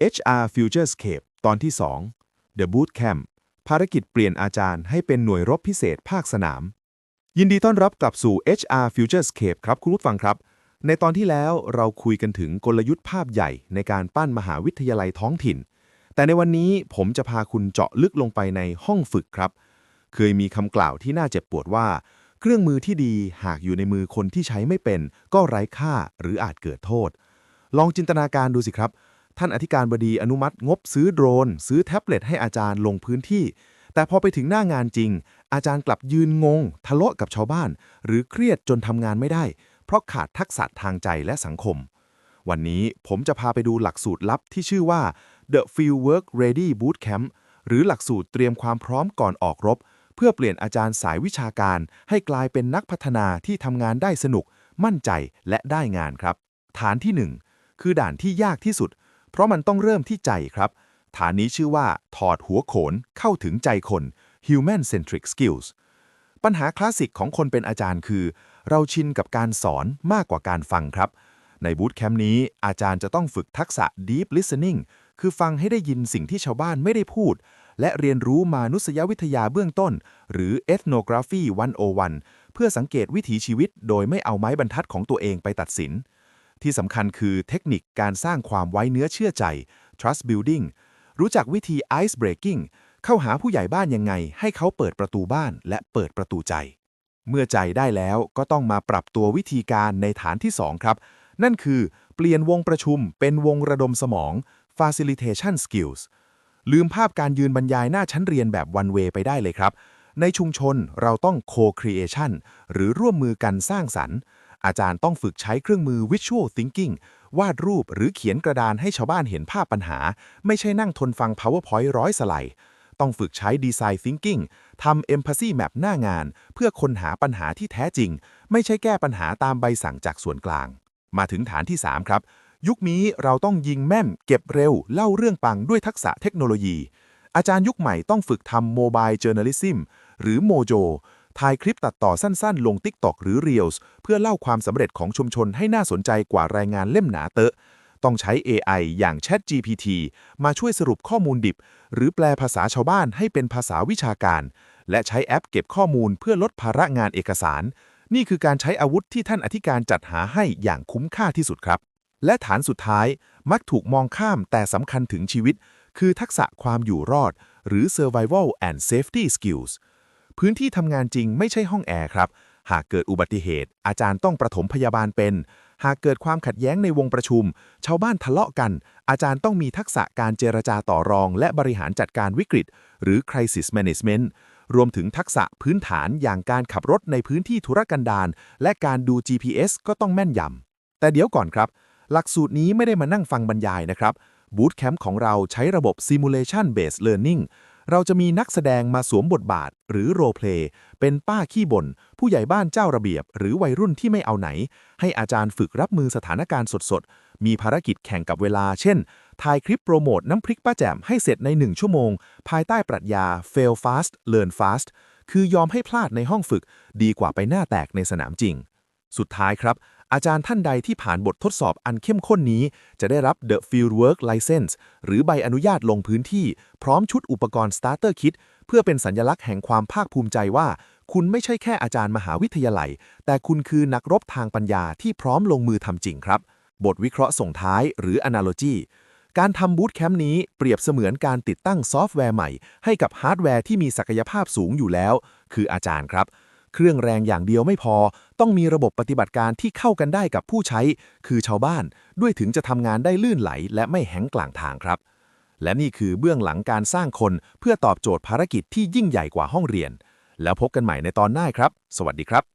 HR Futurescape ตอนที่ 2 The Boot Camp ภารกิจเปลี่ยนอาจารย์ให้เป็นหน่วยรบพิเศษภาคสนาม ยินดีต้อนรับกลับสู่ HR Futurescape ครับ คุณผู้ฟังครับ ในตอนที่แล้วเราคุยกันถึงกลยุทธ์ภาพใหญ่ในการปั้นมหาวิทยาลัยท้องถิ่น แต่ในวันนี้ผมจะพาคุณเจาะลึกลงไปในห้องฝึกครับ เคยมีคำกล่าวที่น่าเจ็บปวดว่า เครื่องมือที่ดีหากอยู่ในมือคนที่ใช้ไม่เป็น ก็ไร้ค่าหรืออาจเกิดโทษ ลองจินตนาการดูสิครับ ท่านอธิการบดีอนุมัติงบซื้อโดรน ซื้อแท็บเล็ตให้อาจารย์ลงพื้นที่ แต่พอไปถึงหน้างานจริง อาจารย์กลับยืนงง ทะเลาะกับชาวบ้าน หรือเครียดจนทำงานไม่ได้ เพราะขาดทักษะทางใจและสังคม วันนี้ผมจะพาไปดูหลักสูตรลับที่ชื่อว่า The Field Work Ready Boot Camp หรือหลักสูตรเตรียมความพร้อมก่อนออกรบ เพื่อเปลี่ยนอาจารย์สายวิชาการ ให้กลายเป็นนักพัฒนาที่ทำงานได้สนุก มั่นใจและได้งานครับ ฐานที่หนึ่งคือด่านที่ยากที่สุด เพราะมันต้องเริ่มที่ใจครับ ฐานนี้ชื่อว่าถอดหัวโขนเข้าถึงใจคน Human Centric Skills ปัญหาคลาสสิกของคนเป็นอาจารย์คือ เราชินกับการสอนมากกว่าการฟังครับ ในบูตแคมป์นี้อาจารย์จะต้องฝึกทักษะ Deep Listening คือฟังให้ได้ยินสิ่งที่ชาวบ้านไม่ได้พูด และเรียนรู้มานุษยวิทยาเบื้องต้น หรือ Ethnography 101 เพื่อสังเกตวิถีชีวิตโดยไม่เอาไม้บรรทัดของตัวเองไปตัดสิน ที่สำคัญคือเทคนิคการสร้างความไว้เนื้อเชื่อใจ trust building รู้จักวิธี ice breaking เข้าหาผู้ใหญ่บ้านยังไง ให้เขาเปิดประตูบ้านและเปิดประตูใจ เมื่อใจได้แล้วก็ต้องมาปรับตัววิธีการในฐานที่ 2 ครับ นั่นคือเปลี่ยนวงประชุมเป็นวงระดมสมอง facilitation skills ลืมภาพการยืนบรรยายหน้าชั้นเรียนแบบ one way ไปได้เลยครับ ในชุมชนเราต้อง co-creation หรือร่วมมือกันสร้างสรรค์ อาจารย์ต้องฝึกใช้เครื่องมือ visual thinking วาดรูปหรือเขียนกระดานให้ชาวบ้านเห็นภาพปัญหา ไม่ใช่นั่งทนฟัง powerpoint ร้อยสไลด์ ต้องฝึกใช้ design thinking ทำ empathy map หน้างาน เพื่อค้นหาปัญหาที่แท้จริง ไม่ใช่แก้ปัญหาตามใบสั่งจากส่วนกลาง มาถึงฐานที่ 3 ครับ ยุคนี้เราต้องยิงแม่น เก็บเร็ว เล่าเรื่องปังด้วยทักษะเทคโนโลยี อาจารย์ยุคใหม่ต้องฝึกทำ mobile journalism หรือ mojo ถ่ายคลิปตัดต่อสั้นๆ ลง TikTok หรือ Reels เพื่อเล่าความสำเร็จของชุมชนให้น่าสนใจกว่ารายงานเล่มหนาเตอะ ต้องใช้ AI อย่าง ChatGPT มาช่วยสรุปข้อมูลดิบ หรือแปลภาษาชาวบ้านให้เป็นภาษาวิชาการ และใช้แอปเก็บข้อมูลเพื่อลดภาระงานเอกสาร นี่คือการใช้อาวุธที่ท่านอธิการจัดหาให้อย่างคุ้มค่าที่สุดครับ และฐานสุดท้ายมักถูกมองข้ามแต่สำคัญถึงชีวิต คือทักษะความอยู่รอด หรือ survival and safety skills พื้นที่ทำงานจริงไม่ใช่ห้องแอร์ครับ หากเกิดอุบัติเหตุ อาจารย์ต้องประถมพยาบาลเป็น หากเกิดความขัดแย้งในวงประชุม ชาวบ้านทะเลาะกัน อาจารย์ต้องมีทักษะการเจรจาต่อรอง และบริหารจัดการวิกฤต หรือ crisis management รวมถึงทักษะพื้นฐานอย่างการขับรถในพื้นที่ธุรกันดารและการดู GPS ก็ต้องแม่นยำ แต่เดี๋ยวก่อนครับ หลักสูตรนี้ไม่ได้มานั่งฟังบรรยายนะครับบูตแคมป์ของเราใช้ระบบ Simulation Based Learning เราจะมีนักแสดงมาสวมบทบาท หรือโรเพลย์เป็นป้าขี้บน่นผู้ใหญ่บ้านเจ้าระเบียบ หรือวัยรุ่นที่ไม่เอาไหน ให้อาจารย์ฝึกรับมือสถานการณ์สดๆ มีภารกิจแข่งกับเวลา เช่น ถ่ายคลิปโปรโมทน้ำพริกป้าแจ่มให้เสร็จใน 1 ชั่วโมง ภายใต้ปรัชญา fail fast learn fast คือยอมให้พลาดในห้องฝึก ดีกว่าไปหน้าแตกในสนามจริง สุดท้ายครับ อาจารย์ท่านใดที่ผ่านบททดสอบอันเข้มข้นนี้ จะได้รับ The Fieldwork License หรือใบอนุญาตลงพื้นที่ พร้อมชุดอุปกรณ์ Starter Kit เพื่อเป็นสัญลักษณ์แห่งความภาคภูมิใจว่า คุณไม่ใช่แค่อาจารย์มหาวิทยาลัย แต่คุณคือนักรบทางปัญญาที่พร้อมลงมือทำจริงครับ บทวิเคราะห์ส่งท้ายหรือ Analogy การทำบูตแคมป์นี้เปรียบเสมือนการติดตั้งซอฟต์แวร์ใหม่ ให้กับฮาร์ดแวร์ที่มีศักยภาพสูงอยู่แล้ว คืออาจารย์ครับ เครื่องแรงอย่างเดียวไม่พอ ต้องมีระบบปฏิบัติการที่เข้ากันได้กับผู้ใช้ คือชาวบ้าน ด้วยถึงจะทำงานได้ลื่นไหล และไม่แห้งกลางทางครับ และนี่คือเบื้องหลังการสร้างคนเพื่อตอบโจทย์ภารกิจที่ยิ่งใหญ่กว่าห้องเรียน แล้วพบกันใหม่ในตอนหน้าครับ สวัสดีครับ